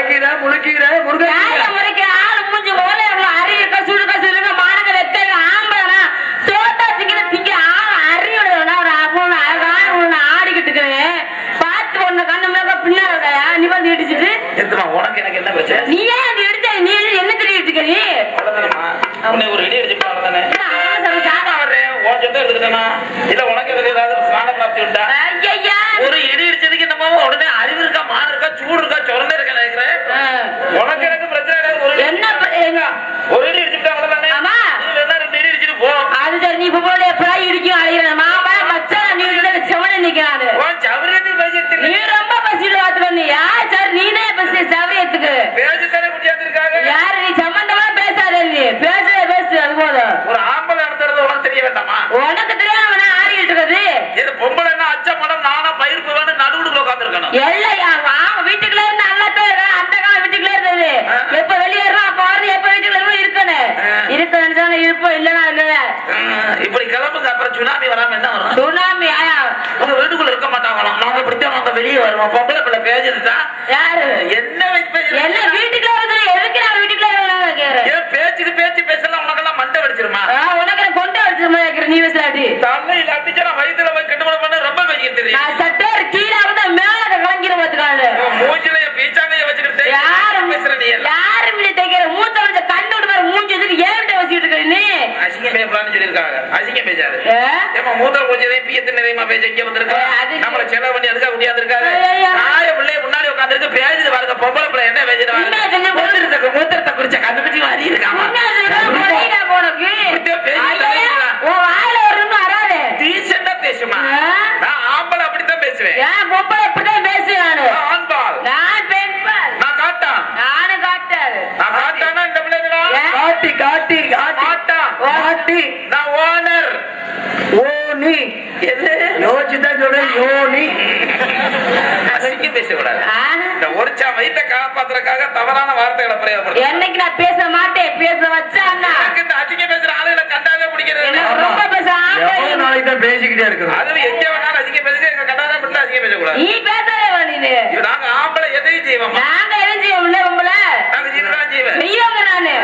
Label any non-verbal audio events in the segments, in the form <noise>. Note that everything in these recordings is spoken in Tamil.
அரைக்கிற முழுக்கிற முறைக்கு ஆளு மூஞ்சி ஓலை எவ்வளவு அறிவிக்க சுடுக்க சுடுக்க மானங்க வெத்தங்க ஆம்பளனா சோட்டா திங்கிற திங்க ஆளு அறிவுடையவனா ஒரு அழகான ஒண்ணு ஆடிக்கிட்டு இருக்கிறேன் பார்த்து ஒண்ணு கண்ணு மேல நீ வந்து இடிச்சிட்டு? எத்துமா உனக்கு எனக்கு என்ன பிரச்சனை? நீ ஏன் அது இடிச்ச? நீ என்ன தெரியும் இருக்க நீ? அவ்வளவுதானம்மா. உன்னை ஒரு இடி அடிச்சு அவ்வளவுதானே? அவன் சொல்ல சாதா? நான் வர்றேன். உன் சொந்தம் இருக்குதானா இல்ல உனக்கு ஏதாவது ஸ்நான பிராப்தி உண்டா ஐயா ஒரு இடி இடிச்சதுக்கு என்னமோ உடனே அறிவு இருக்கா மான் இருக்கா சூடு இருக்கா சொரணை இருக்கா நினைக்கிறேன் உனக்கு எனக்கு பிரச்சனை கிடையாது ஒரு இடி என்ன இடிச்சா ப- எங்க? ஒரு இடி இடிச்சுட்டா அவ்வளவுதானே ஆமா. நீ வேணா ரெண்டு இடி இடிச்சிட்டு போ அது சரி நீ இப்ப போல எப்படா இடிக்கும் அழிகிற மாமா மச்சான் நீ இடிச்ச செவன நிக்கிறாரு உன் சவரியத்தை பேசிட்டு நீ ரொம்ப பசியில வாத்துக்க நீ யார் சார் நீனே பசி சவரியத்துக்கு பேசி தானே முடியாது இருக்காங்க யாரு நீ சம்பந்தமா பேசாத நீ பேசுறத பேசு அது போதும் ஒரு ஆம்பளை நடத்துறது உனக்கு தெரிய வேண்டாமா உனக்கு தெரியாம நான் ஆடிக்கிட்டு இருக்குது இது பொம்பளை என்ன அச்ச படம் நானா பயிர்ப்பு வேணும் நடுவுல உட்காந்துருக்கணும் எல்லையா அவன் வீட்டுக்குள்ள இருந்து நல்லாத்தான் இருக்கான் அந்த காலம் வீட்டுக்குள்ள இருந்தது எப்ப வெளியேறோம் அப்ப வருது எப்ப வீட்டுக்குள்ள இருக்கணும் இருக்கணும் இருக்கணும் இருப்போம் இல்லன்னா இல்ல இப்படி கிளம்புங்க அப்புறம் சுனாமி வராம என்ன வரும் சுனாமி ஆயா உங்க வீட்டுக்குள்ள இருக்க மாட்டாங்களாம் நாங்க இப்படித்தான் நாங்க வெளியே வருவோம் பொம்பளை பிள்ளை பேசிருந்தா யாரு என்ன வச்சு பேசுறீங்க? என்ன வீட்டுக்குள்ள வந்து எதுக்கு நான் வீட்டுக்குள்ள இருக்கணும் கேக்குறேன் ஏன் பேச்சுக்கு பேச்சு பேசலாம் உனக்கெல்லாம் மண்டை வடிச்சிருமா ஆ, உனக்கு நான் கொண்டு வச்சிருமா கேக்குறேன் நீ விசாடி தலையில அடிச்சா நான் வயித்துல போய் கட்டுமணி பண்ண ரொம்ப வைக்க தெரியும் நான் சட்டேர் கீழே வந்து மேல கலங்கிற பாத்துக்காது உன் மூஞ்சில பீச்சாங்கைய வச்சுக்கிட்டு யாரு பேசுற நீ எல்லாம் யாரும் இல்ல தைக்கிற மூத்த வச்ச கண்ணு விட்டு பாரு மூஞ்சி எதுக்கு ஏன்ட்ட வச்சுட்டு இருக்க நீ அசிங்க பேசலாம்னு சொல்லியிருக்காங்க அசிங்க பேசாது ஏ? ஏமா மூத்தர் கொஞ்சம் அது- நம்மள செலவு பண்ணி அதுக்காக முடியாது இருக்காரு ஐயையோ. நாய பிள்ளை முன்னாடி உட்காந்துருக்கு பேசிட்டு பாருங்க பொம்பளை பிள்ளை என்ன பேசிட்டு பாருங்க மூத்திரத்தை மூத்திரத்தை குறிச்ச கண்டுபிடிச்சு இருக்காமா. டீசெண்டா பேசுமா? நான் ஆம்பளை அப்படித்தான் பேசுவேன். பொம்பளை இப்படிதான் பேசுவேன் ஆண்பால் நான் பெண்பால். நான் காட்டான். நானும் காட்டாது. நான் காட்டானா இந்த பிள்ளைங்களா? ஏன்? காட்டி காட்டி காட்டி. மாட்டான் காட்டி. நான் இந்த ஒரிச்சா வயிற்ற காப்பாத்துறதுக்காக தவறான வார்த்தைகளை பிரயோகப்படுத்த என்னைக்கு நான் பேச மாட்டேன்? பேச எனக்கு இந்த அசிங்க பேசுற ஆளுகளை கண்டாவே பிடிக்கிறது ரொம்ப பேச. நாளைக்கு தான் பேசிக்கிட்டே இருக்கிறோம் அதுவும் எங்க வேணாலும் அசிங்க பேசுறது எங்க கண்டாவே மட்டும் அசிங்க பேசக்கூடாது. நீ பேசவே வேண்டியது நாங்க ஆம்பளை எதையும் செய்வோமா? நாங்க எதுவும் செய்வோம்ல பொம்பளை நாங்க நானு.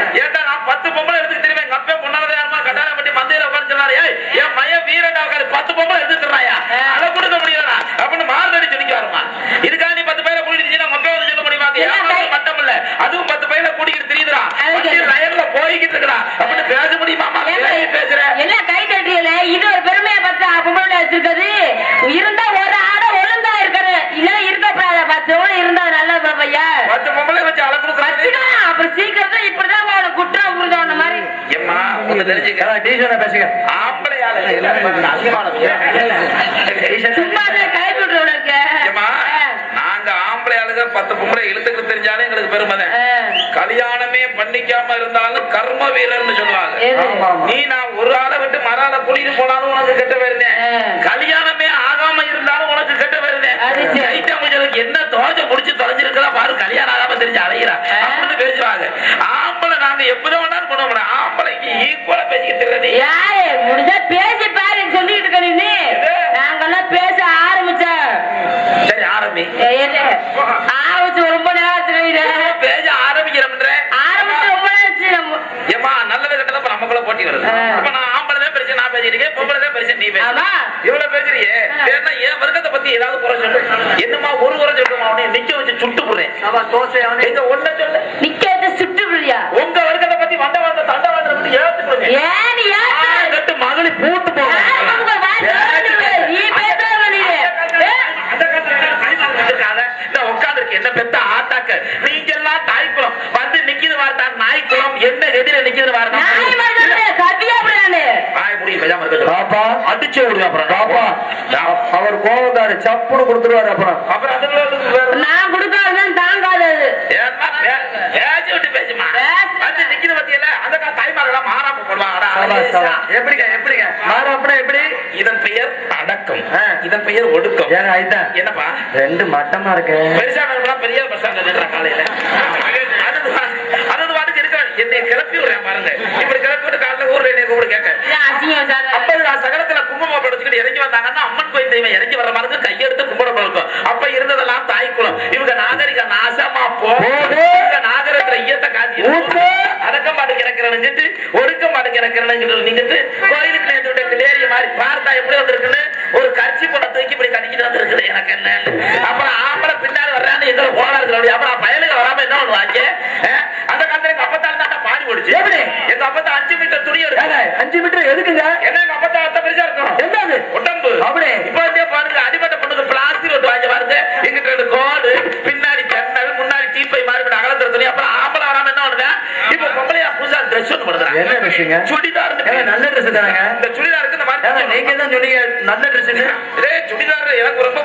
நான் பத்து பொம்பளை எடுத்து தெரியுமே எங்க அப்பா பொண்ணானதா யாருமா? கட்டார பட்டி மந்தையில உட்காந்து சொன்னாரு. ஏய் என் மையன் வீரண்டா உட்காரு பத்து பொம்பளை எடுத்துறாயா. அதை கொடுக்க முடியலடா. அப்படின்னு மார்கடி சொல்லிக்க வருமா? இதுக்காக நீ பத்து பேரை கூட்டிட்டு சொல்ல முடியுமா? அது என்ன ஏமாத்து பை- மட்டம் இல்ல அதுவும் பத்து பையில கூட்டிக்கிட்டு தெரியுதுடா? லயன்ல போய்கிட்டு இருக்கடா. அப்படின்னு பேச முடியுமாமா ஏங்க, பேசி பேசுற எல்லாம் கை தட்டியல இது ஒரு பெருமையை பார்த்தா பொம்பளை வச்சிருக்கிறது இருந்தா ஒரு ஆட ஒழுங்கா இருக்கிறது இல்ல இருக்கப்படாத பத்து இருந்தா நல்ல பையா பத்து பொம்பளை வச்சு அளக்குறது வச்சுக்கலாம் அப்புறம் சீக்கிரத்துல இப்படிதான் உனக்கு குற்றம் புரிஞ்சவன மாதிரி பேசுங்க. அதிகமான நாங்க ஆம்பளை ஆளுங்க பத்து பொம்பளை இழுத்துக்கிட்டு தெரிஞ்சாலும் எங்களுக்கு பெருமை தான். கல்யாணமே பண்ணிக்காம இருந்தாலும் கர்ம வீரர்னு சொல்லுவாங்க. நீ நான் ஒரு ஆளை விட்டு மறால கூட்டிட்டு போனாலும் உனக்கு கெட்ட ஆ. கல்யாணமே ஆகாம இருந்தாலும் உனக்கு கெட்ட வருதேன் அது சரி. கைட்ட முடிஞ்சதுக்கு என்ன தோஜ முடிச்சு தொலைஞ்சிருக்கா பாரு கல்யாணம் ஆகாம தெரிஞ்சு அலைகிறா. அப்படின்னு பேசுவாங்க. ஆம்பளை நாங்க எப்படி வேணாலும் பண்ண முடியும் ஆம்பளைக்கு ஈக்குவலா பேசிக்கிட்டு முடிஞ்சா பேசி பாரு சொல்லிட்டு இருக்க நீ. நாங்கெல்லாம் பேச ஆரம்பிச்சோம். சரி ஆரம்பி. ஆரம்பிச்சு ரொம்ப நேரத்துல பேச ஆரம்பிக்கிறோம்ன்ற? ஆரம்பிச்சு ரொம்ப நம்ம- ஏமா நல்லது கெட்டது இப்ப நமக்குள்ள போட்டி வருது. அப்ப நான் ஆம்பளை தான் பேசி நான் பேசிருக்கேன் பொம்பளை தான் பேசி நீ பேச. இவ்வளவு பேசுறியே? வர்க்கத்தை பத்தி ஏதாவது குறை சொல்லு. என்னமா ஒரு குறை சொல்லுமா அவனை நிக்க வச்சு சுட்டு போடுறேன் எங்க ஒண்ண சொல்லு. நிக்க வச்சு சுட்டு உங்க வர்க்கத்தை பத்தி வந்த வாழ்ந்த தண்ட வாழ்ந்த ஏன் நீ ஏன் கட்டு மகளி பூட்டு யார் உங்க வாய் திறந்து? நீ பேசாம நீ. ஏ? என்ன பெத்த ஆட்டாக்க நீங்க எல்லாம் தாய்க்குளம் வந்து நிக்கிது வார்த்தா நாய்க்குளம் என்ன எதிர நிக்கிது வார்த்தா நாய் மாதிரி தானே, கத்தியா அப்படி நானு. நாய் முடியும் பேசாம இருக்கிறது பாப்பா அடிச்சு விடுங்க அப்புறம் பாப்பா அவர் கோவக்காரு சப்புன்னு கொடுத்துருவாரு அப்புறம். அப்புறம் அதுல நான் கொடுக்காததான் தாங்காது அது. ஏன்னா, பே- பேசி விட்டு பேசுமா பேசு. வந்து நிக்கிது பத்தியில அந்த கா- தாய்மார்கள்லாம் மாறாம போடுவாங்கடா சபாஷ், சபாஷ். எப்படிங்க எப்படிங்க? மாறு அப்படின்னா எப்படி? இதன் பெயர் அடக்கம். இதன் பெயர் ஒடுக்கம். ஏங்க ஐதான் என்னப்பா? ரெண்டு மட்டமா இருக்கு. பெருசா பெரிய பஸ் காலையில அது அது வாட்டுக்கு இருக்க என்னை கிளப்பி விடுறேன் பாருங்க. இப்படி கிளப்பி விட்டு காலைல ஊர்ல என்னை கூப்பிடு கேட்க. இதான் அசிங்கம் சார். அப்ப நான் சகலத்துல குங்குமம் படுத்துக்கிட்டு இறங்கி வந்தாங்கன்னா அம்மன் கோயில் தெய்வம் இறங்கி வர மாதிரி கையெடுத்து கும்பிட பழக்கம். அப்ப இருந்ததெல்லாம் தாய்க்குளம் இவங்க நாகரிக நாசமா போ. போடு. இவங்க நாகரிகத்துல ஈயத்தை காத்தி ஊத்து. அடக்கமாடு கிடக்கிறனுங்கிட்டு ஒடுக்கமாடு கிடக்கிறனுங்கிட்டு நீங்கிட்டு கோயிலுக்கு நேற்று விட்ட கிளேரிய மாதிரி பார்த்தா எப்படி வந்திருக்குன்னு ஒரு கட்சி பொண்ணை தூக்கி இப்படி கடிக்கிட்டு வந்திருக்குது எனக்கு என்ன அப்புறம் ஆம்பளை பின்னாடி வர்றான்னு எங்களை போனா இருக்கிற அப்புறம் பயலுக்கு வராம என்ன பண்ணுவாங்க அஹ், அந்த காலத்துல எங்க அப்பத்தால எப்படி? எங்க அப்பத்தா அஞ்சு மீட்டர் துணி எடுக்கும் அஞ்சு மீட்டர் எதுக்குங்க? என்ன எங்க அப்பத்தா அத்தை பெருசா இருக்கும் என்னது? உடம்பு. அப்படி? இப்ப வந்து பாருங்க அடிபட்ட பொண்ணுக்கு பிளாஸ்டிக் வந்து வாங்கி பாருங்க. எங்கிட்ட ரெண்டு கோடு பின்னாடி ஜன்னல் முன்னாடி டீப்பை மாதிரி அகலத்துல துணி அப்புறம் ஆம்பளை வராம என்ன பண்ணுவேன் இப்ப பொம்பளையா புதுசா ட்ரெஸ் ஒன்று என்ன ட்ரெஸ்ஸுங்க சுடிதார் நல்ல ட்ரெஸ் தானங்க? இந்த சுடிதாருக்கு இந்த மாதிரி நீங்க தான் சொன்னீங்க நல்ல இதே சுடிதார் எனக்கு ரொம்ப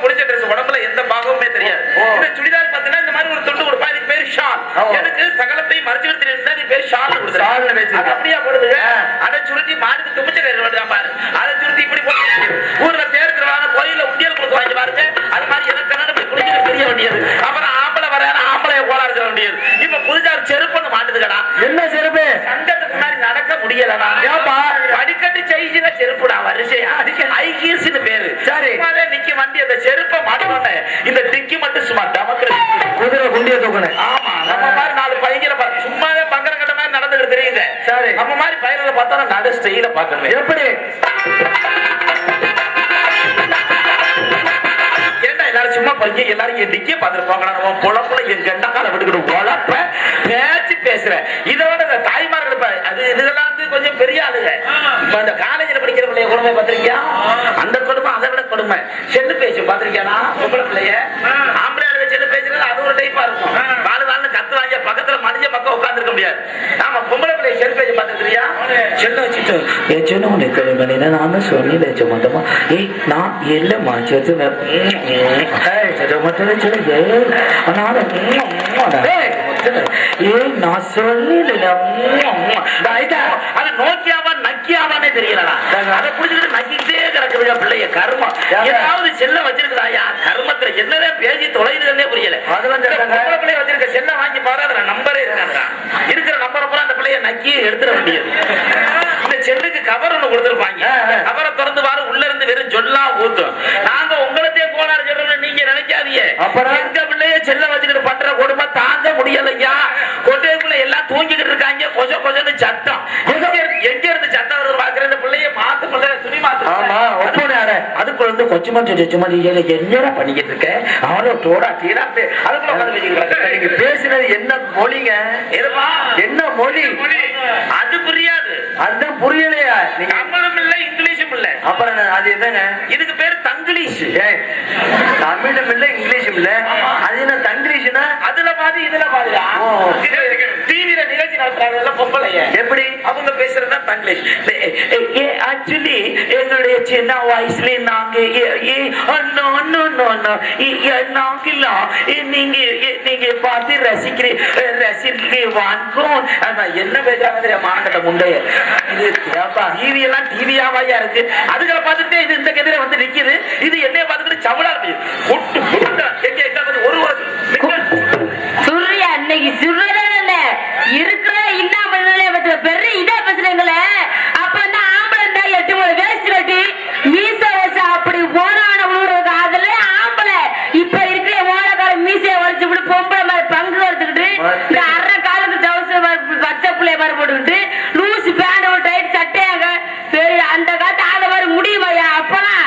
இதெல்லாம் பெரிய ஆளுங்க. இப்ப அந்த காலேஜ்ல படிக்கிற பிள்ளைய கொடுமை பாத்திருக்கியா அந்த கொடுமை அதை விட கொடுமை. செல்லு பேச்சு பாத்திருக்கியானா பொம்பளை பிள்ளைய? ஆம்பளை செல்லு பேசுறது? அது ஒரு டைப்பா இருக்கும். வாழ் வாழ்னு கத்து வாங்க பக்கத்துல மனித பக்கம் உட்கார்ந்துருக்க முடியாது. ஆமா பொம்பளை பிள்ளைய செல் பேச்சு பாத்துக்கிறியா செல்லு வச்சுட்டு ஏ சின்ன உனக்கு மணினா நானும் சொல்லி வச்ச மாட்டோமா ஏய் நான் இல்லம்மா செத்து ஏய் நான் சொல்லல அது நோக்கியாவா தெரியலடா. அதை புடிச்சுக்கிட்டு நக்கிக்கிட்டே கிடக்குதுங்க பிள்ளைய கர்மம் ஏதாவது செல்ல வச்சிருக்குதாயா கர்மத்துல என்னதான் பேசி தொலைதுன்னே புரியல. அதெல்லாம் தெரியலங்க. பொம்பளை பிள்ளைய வச்சிருக்க செல்ல வாங்கி பாரு அதுல நம்பரே இருக்காதுடா. இருக்கிற நம்பரை பூரா அந்த பிள்ளைய நக்கி எடுத்துட வேண்டியது. இந்த செல்லுக்கு கவர் ஒண்ணு கொடுத்துருப்பாங்க. கவரை திறந்து பாரு உள்ள இருந்து வெறும் சொல்லா ஊத்தும். நாங்க உங்களதே கோளாறு சொல்றோம்னு நீங்க நினைக்காதீங்க. அப்புறம்? எங்க பிள்ளைய செல்ல வச்சுக்கிட்டு பண்ற கொடுமை தாங்க முடியலையா? கொட்டைக்குள்ள எல்லாம் தூங்கிக்கிட்டு இருக்காங்க. கொச கொசன்னு சத்தம் எங்க இருந்து- எங்க இருந்து சத்தம் வருது பாக்குற இந்த பிள்ளைய மாத்து பிள்ளை துணி மாத்து ஆமா, ஒப்புனே அட. சொச்சுமா நீ என்னடா பண்ணிக்கிட்டு இருக்க? அவனோ தோடா தீரா நீங்க பேசுறது என்ன மொழிங்க? என்ன மொழி? அது புரியாது. அதுதான் புரியலையா? நீங்க தமிழும் இல்ல இங்கிலீஷும் இல்ல. அப்புறம் அது என்னங்க? இதுக்கு பேரு தங்கிலீஷ். தமிழும் இல்ல இங்கிலீஷும் இல்ல. அது என்ன தங்கிலீஷ்னா? அதுல பாதி இதுல பாதியா பொம்பளைய எப்படி? அவங்க பேசுறது தங்கிலீஷ் ஆக்சுவலி எங்களுடைய சின்ன வயசுல நாங்க நாங்கெல்லாம் நீங்க பார்த்து ரசிக்கிற ரசிக்க வாங்கும் என்ன பேசுறாங்க மானகட்ட முண்டைய இது டிவி எல்லாம் டிவியாவாயா இருக்கு. அதுகளை பார்த்துட்டு இது இந்த கதிரை வந்து நிக்குது. இது என்னைய பார்த்துட்டு சவலா இருக்கு வந்து ஒரு இல்லாம இல்லையே பெரிய இதா பேசுறீங்களே? அப்ப வந்து ஆம்பளை இருந்தா எட்டு மூணு வேஸ்ட் கட்டி மீச வச்ச அப்படி போனான விழுறது காதல ஆம்பளை. இப்ப இருக்கிற மோளக்கார மீசையை உடச்சு விட்டு பொம்பளை மாதிரி பங்கு எடுத்துக்கிட்டு இந்த அரை காலுக்கு தவச பச்சை பிள்ளைய மாதிரி போட்டுக்கிட்டு லூஸ் பேண்ட் ஒரு டைட் சட்டையாங்க சரி அந்த காலத்து அதை மாதிரி முடியுமாயா அப்பெல்லாம்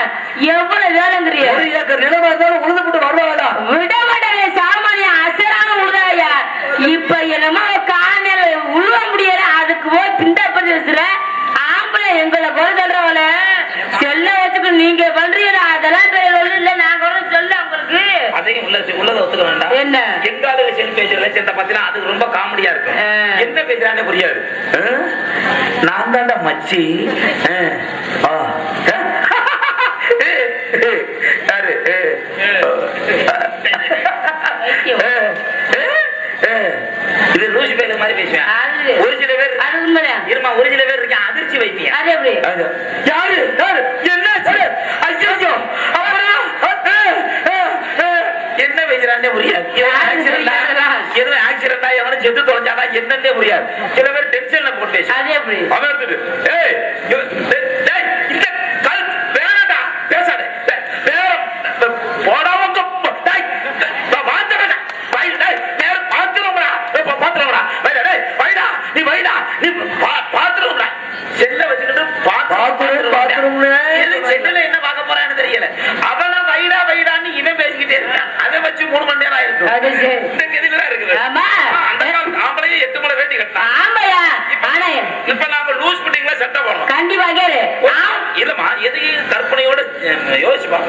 எவ்வளவு வேலைங்கிறிய ஒரு ஏக்கர் நிலமா இருந்தாலும் உழுது போட்டு வருவாங்களா விட மாட்டாங்க சாமானிய அசரான உழுதாயா இப்ப என்னமோ காணல உழுவ முடியல அதுக்கு போய் பிண்டா பிரதேசத்துல ஆம்பளை எங்களை போல சொல்றவள செல்ல வச்சுக்கு நீங்க பண்றீங்க அதெல்லாம் பெரிய ஒண்ணு இல்ல நான் கூட சொல்ல உங்களுக்கு அதையும் உள்ள உள்ளதை ஒத்துக்க வேண்டாம் என்ன? எங்க ஆளுங்க செல் அது ரொம்ப காமெடியா இருக்கும். ஆ. என்ன பேசுறானே புரியாது. ஆ? நான் தான்டா மச்சி. ஆ. ஆ. யாரு? ஐயோ. இது லூசு பேர் மாதிரி பேசுவேன். ஒரு சில பேர் இருமா ஒரு சில பேர் இருக்கேன் அதிர்ச்சி வைத்தியம். யாரு என்ன ஐயோ அப்புறம் என்ன பேசுறானே புரியாது? எதுவும் ஆக்சிடென்டா எவனும் செத்து தொலைஞ்சானா? என்னன்னே புரியாது. சில பேர் டென்ஷன்ல போட்டு. அது ஏய், இந்த கல் பேசாதே. வேற- நீ வைடா, நீ பா- பாத்துருவோம்டா. செல்ல வச்சுக்கிட்டு பாத்து- பாத்துரு, பாத்துரும்னு. எது செல்லுல என்ன பார்க்க போறான்னு தெரியல. அவன வைடா வைடான்னு இவன் பேசிக்கிட்டே இருக்கான் அதை வச்சு மூணு மணி நேரம் ஆயிருக்கும். இந்த கதியில தான் இருக்குது. அந்த காலத்து எட்டு வேட்டி கட்டலாம் இப்ப நாம லூஸ் பிட்டிங்ல சட்டை போடணும். கண்டிப்பா கேளு. இல்லம்மா எதையும் கற்பனையோட யோசிப்பா?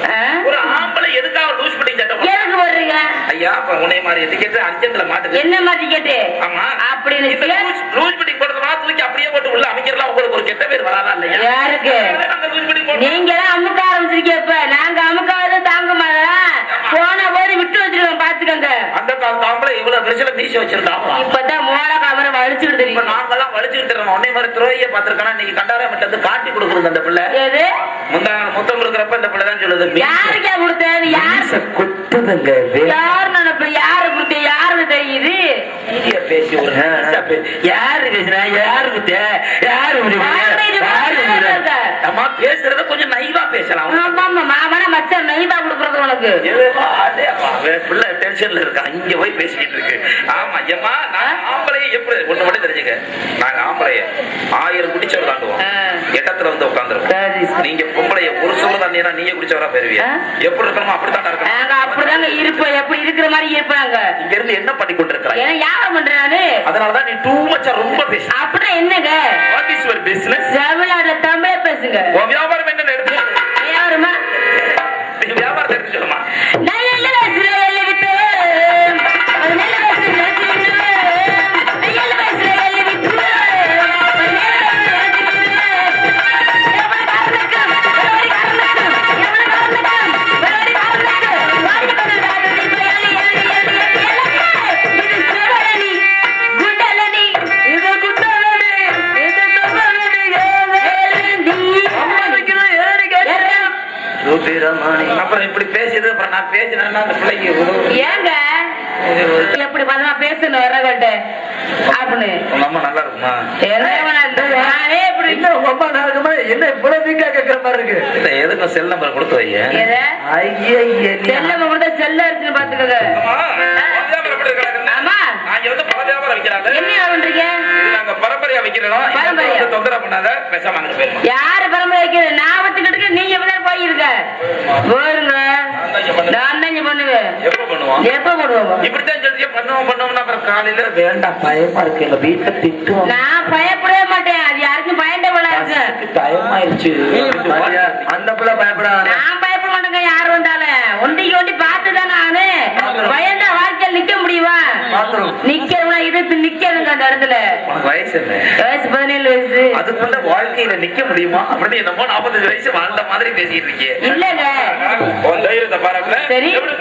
ஒரு ஆம்பளை எதுக்காக லூஸ் பிட்டிங் சட்டை போடணும்? எதுக்கு போடுறீங்க? ஐயா உன்னை மாதிரி எதுக்கேட்டு அர்ஜென்ட்ல மாட்டுது என்ன மாதிரி கேட்டு? ஆமா. அப்படின்னு. லூஸ் லூஸ் பிட்டிங் போடுறதுனா தூக்கி அப்படியே போட்டு உள்ள அமைக்கிறலாம் உங்களுக்கு ஒரு கெட்ட பேர் வராதா இல்லையா? யாருக்கு? நாங்க அமுக்க ஆரம்பிச்சிருக்கீங்க இப்ப. நாங்க அமுக்காவது தாங்க மாட்டா போன போது விட்டு வச்சிருக்கோம் பாத்துக்கோங்க அந்த காலத்து ஆம்பளை இவ்வளவு பெருசுல மீச வச்சிருந்தாங்களா? இப்பதான் மோட காமரை வலிச்சுட்டு இப்ப தெரியும் நாங்கெல்லாம் வலிச்சுக்கிட்டு இருக்கோம் உன்னை மாதிரி துரோகிய பாத்திருக்கா இன்னைக்கு கண்டாரா வந்து காட்டி கொடுக்குறது அந்த பிள்ளை. எது? முந்தா முத்தம் கொடுக்குறப்ப இந்த பிள்ளை தான் சொல்லுது மீச- யாருக்கா கொடுத்தது? யார்? கொட்டுதுங்க யார் நினைப்பு யாரு கொடுத்த? யாருக்கு தெரியுது? பேசி ஒரு யாரு பேசுறா? யாரு குத்த யாரு? அம்மா பேசுறத கொஞ்சம் நைவா பேசலாம். ஆமா மாமனா மச்சான் நைவா கொடுக்கறது உனக்கு. பிள்ளை டென்ஷன்ல இருக்கான் இங்க போய் பேசிக்கிட்டு இருக்கு. ஆமா ஏம்மா நான் ஆம்பளைய எப்படி? ஒண்ணு மட்டும் தெரிஞ்சுக்க. நாங்க ஆம்பளைய. ஆயிரம் குடிச்சவர் தாண்டுவோம் ஆ. இடத்துல வந்து சரி. நீங்க பொம்பளைய ஒரு சோறு தண்ணியா நீங்க குடிச்சவரா பெறுவீங்க? எப்படி இருக்கணுமோ அப்படித்தான் இருக்கணும். அப்படிதாங்க இருப்போம் எப்படி இருக்கிற மாதிரி இருப்பாங்க. இங்க இருந்து என்ன பண்ணி கொண்டிருக்கிறாய்? ஏன்னா யாகம் பண்றேன் அதனாலதான் நீ டூ மச்சா ரொம்ப பேச. அப்படின்னா என்னங்க? வாட் இஸ் யுவர் பிசினஸ் தமிழ்நாட்டுல தமிழ பேசுங்க. வியாபாரம் என்ன எடுத்து சொல்லு. யாருமா நீ வியாபாரத்தை எடுத்து சொல்லுமா. இல்ல எதுக்கும் செல் நம்பர் கொடுத்து செல்ல கொடுத்தா செல்ல அடிச்சுன்னு பாத்துக்கோங்க ஆமா நாங்க வந்து பல வியாபாரம் வைக்கிறாங்க என்ன பண்றீங்க இது நாங்க பரம்பரையா வைக்கிறோம் பரம்பரையா? வந்து தொந்தரவு பண்ணாத பேசாம அங்கிட்டு போயிருமா? யாரு பரம்பரை வைக்கிறது நான் வச்சுக்கிட்டு நீங்க எப்பதான் போயிருக்க? போருங்க நான் தான் இங்க பண்ணுவேன். எப்ப பண்ணுவோம்? எப்ப பண்ணுவோம்? இப்படித்தான் சொல்லியே பண்ணுவோம் பண்ணுவோம்னா அப்புறம் காலையில வேண்டாம் பயமா இருக்கு. எங்க வீட்டுல திட்டுவோம் நான் பயப்படவே மாட்டேன். அது அந்த பிள்ளை பயப்படாத. நான் பயப்பட மாட்டேங்க யாரு வந்தாலும் ஒண்டிக்கு ஒண்டி பார்த்துதான் நானு. பயந்தா வாழ்க்கையில் நிக்க முடியுமா? நிக்கிறவங்க இது நிக்கணுங்க அந்த இடத்துல. உனக்கு வயசு என்ன? வயசு பதினேழு வயசு. அதுக்குள்ள வாழ்க்கையில நிக்க முடியுமா? அப்படின்னு என்னமோ நாற்பத்தஞ்சு வயசு வாழ்ந்த மாதிரி பேசிட்டு இருக்கீங்க. இல்லங்க. தைரியத்தை பாராட்டுல சரி. எப்படி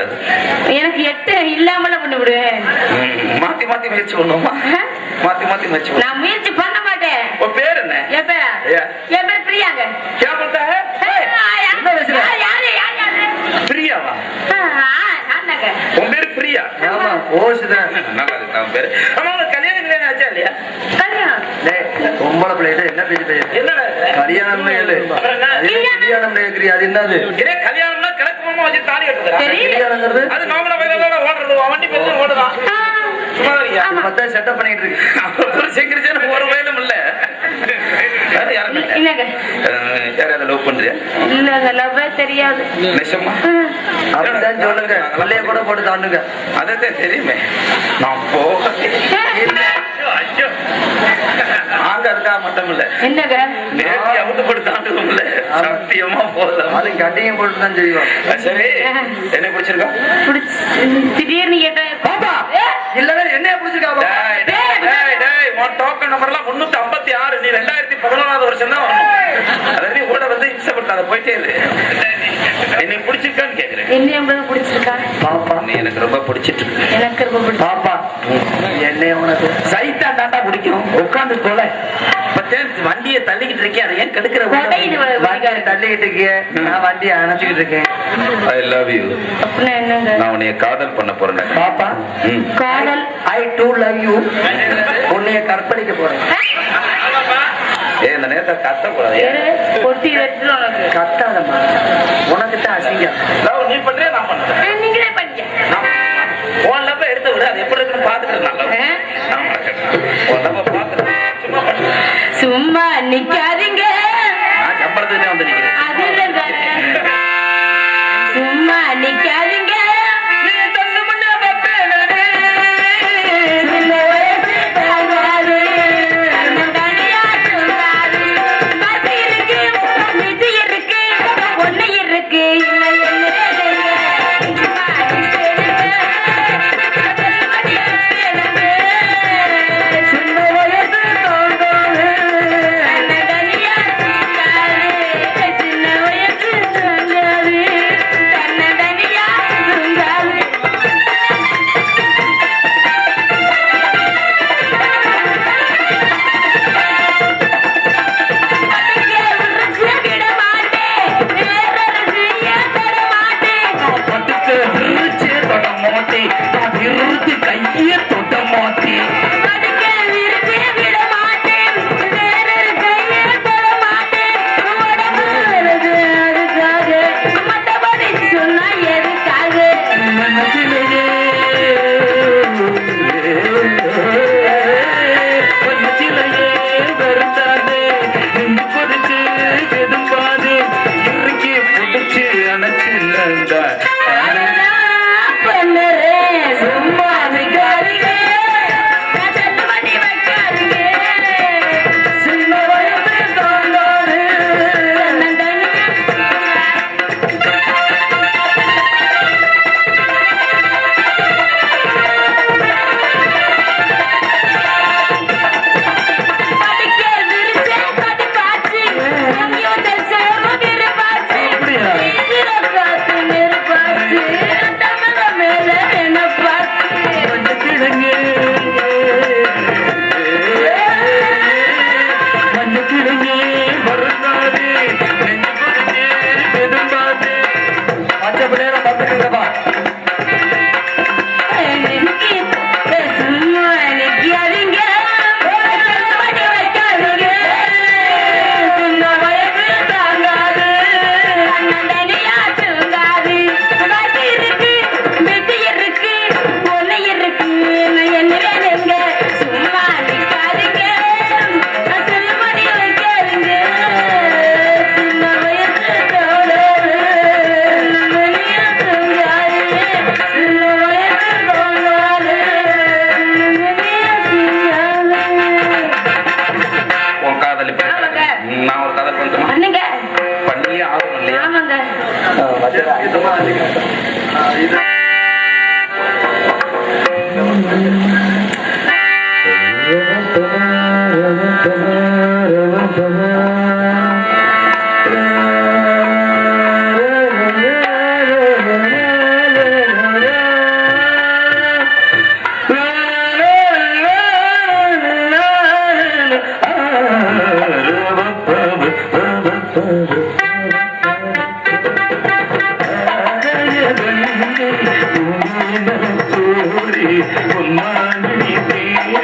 கூடாது எனக்கு எட்டு இல்லாமல பண்ணி விடு. மாத்தி மாத்தி முயற்சி பண்ணுவோமா மாத்தி மாத்தி முயற்சி நான் முயற்சி பண்ண மாட்டேன். உன் பேர் என்ன? என் பேர் என் பேர் பிரியாங்க. பிரியாவா? உன் பேர் பிரியா? ஆமா. ஓசுதான் நல்லா இருக்கு அவன் பேர். ஆமா கல்யாணம் கல்யாணம் ஆச்சா இல்லையா? கல்யாணம். பொம்பளை பிள்ளைகிட்ட என்ன பேசி பேசி என்ன கல்யாணம் கல்யாணம் அது என்னது? வச்சு தாலி? அது ஓடுறது வண்டி ஓடுதான் setup பண்ணிட்டு இருக்கு. செக்ரட்டரி ஒரு வயலும் இல்ல. இல்லங்க லவ் பண்றியா? இல்ல லவ்வே தெரியாது. நிஜமா. அப்படிதான் சொல்லுங்க. பிள்ளைய கூட போட்டு தாண்டுங்க. அதான் தெரியுமே. நான் போக <laughs> ஐயோ. அதுக்காக மட்டும் இல்ல என்னங்க நேர்த்தி அவுத்து போட்டு தாண்டுவோம் இல்ல. சத்தியமா போதும். அது கட்டியும் போட்டு தான் செய்வோம். சரி என்ன பிடிச்சிருக்கா? திடீர்னு பாப்பா, இல்லவே என்னைய பிடிச்சிருக்கா பாப்பா? டேய், டேய், டேய், டேய், உன் டோக்கன் நம்பர்லாம் முன்னூத்தி ஐம்பத்தி ஆறு நீ ரெண்டாயிரத்தி பதினோராவது வருஷம் தான் வரணும். அதாவது கூட வந்து இம்சப்பட்டாத போயிட்டே இரு என்னை பிடிச்சிருக்கான்னு கேக்குறேன். என்ன பிடிச்சிருக்கா? பாப்பா, நீ எனக்கு ரொம்ப பிடிச்சிட்டு எனக்கு ரொம்ப பாப்பா, என்னைய உனக்கு சைட்டா தாண்டா பிடிக்கும். உட்காந்து போல வண்டியை தள்ளிக்கிட்டு இருக்கேன் அதை ஏன் கெடுக்கிற? வண்டியை. தள்ளிக்கிட்டு இருக்கியே, நான் வண்டியை அணைச்சிக்கிட்டு இருக்கேன். ஐ லவ் யூ அப்படின்னா என்னங்க? நான் உன்னைய காதல் பண்ண போறேன். பாப்பா. காதல்? ஐ டூ லவ் யூ உன்னைய கற்பழிக்க போறேன். ஏய் இந்த நேரத்தை கத்த கூடாது ஏறு, கொட்டி வெட்டுல உனக்கு. கத்தாதம்மா. உனக்கு தான் அசிங்கம். லவ் நீ பண்றியா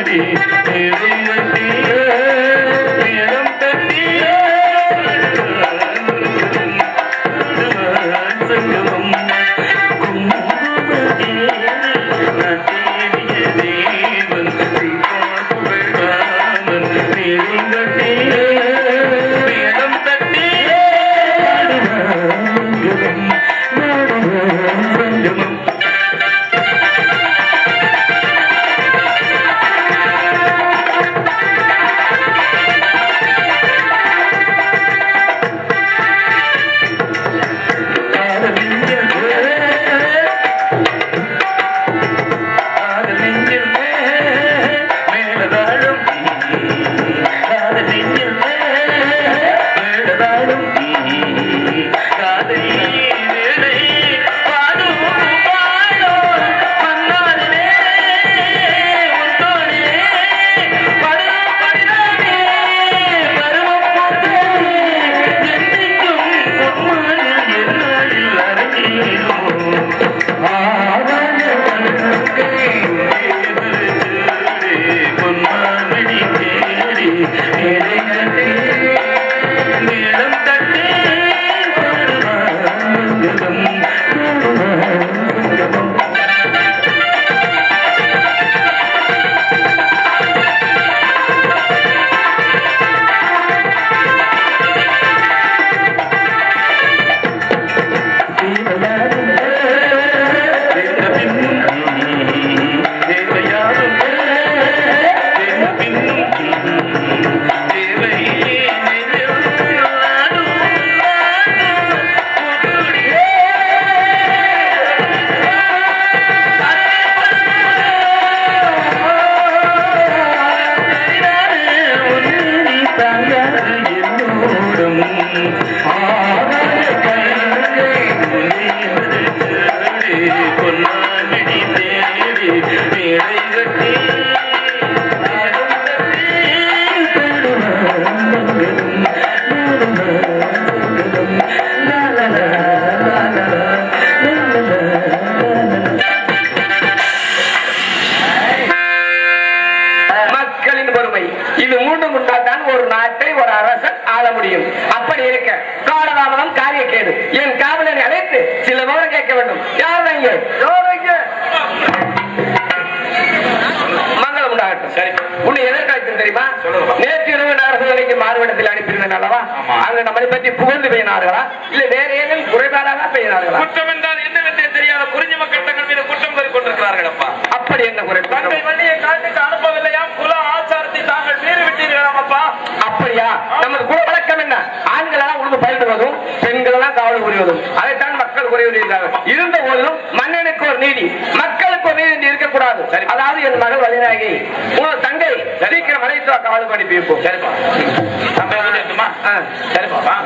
மக்களின் மூன்று முன்னால் ஒரு நாட்டை ஒரு அரசன் ஆள முடியும். அப்படி இருக்க. காலதாமதம் காரியக்கேடு. என் காவலனை அழைத்து சில விவரம் கேட்க வேண்டும். யார் இங்கே மங்களம் உண்டாகட்டும். சரி. உன்னை எதற்காக தெரியுமா. நேற்று இரவு நாரசலைக்கு மாறுவிடத்தில் அனுப்பியிருந்தேன் அல்லவா. அங்க நம்மளை பற்றி புகழ்ந்து பெய்யினார்களா இல்ல வேற ஏதும் குறைபாடாக பெய்யினார்களா குற்றம் என்றால் என்னவென்றே தெரியாத குறிஞ்சி மக்கள் தங்கள் மீது குற்றம் அப்பா அப்படி என்ன குறை? தங்கை வள்ளியை காட்டுக்கு அனுப்பவில்லையாம் அப்பா அப்படியா? நமது குல வழக்கம் என்ன? ஆண்களெல்லாம் உழுது பயிரிடுவதும் பெண்களெல்லாம் காவல் புரிவதும். அதைத்தான் மக்கள் குறை வருகிறார்கள். இருந்த போதிலும் மன்னனுக்கு ஒரு நீதி மக்களுக்கு ஒரு நீதி இருக்கக்கூடாது. அதாவது என் மகள் வழிநாயகி உனது தங்கை சீக்கிரம் அழைத்து வா, காவலுக்கு அனுப்பி வைப்போம். சரிப்பா. சரிப்பா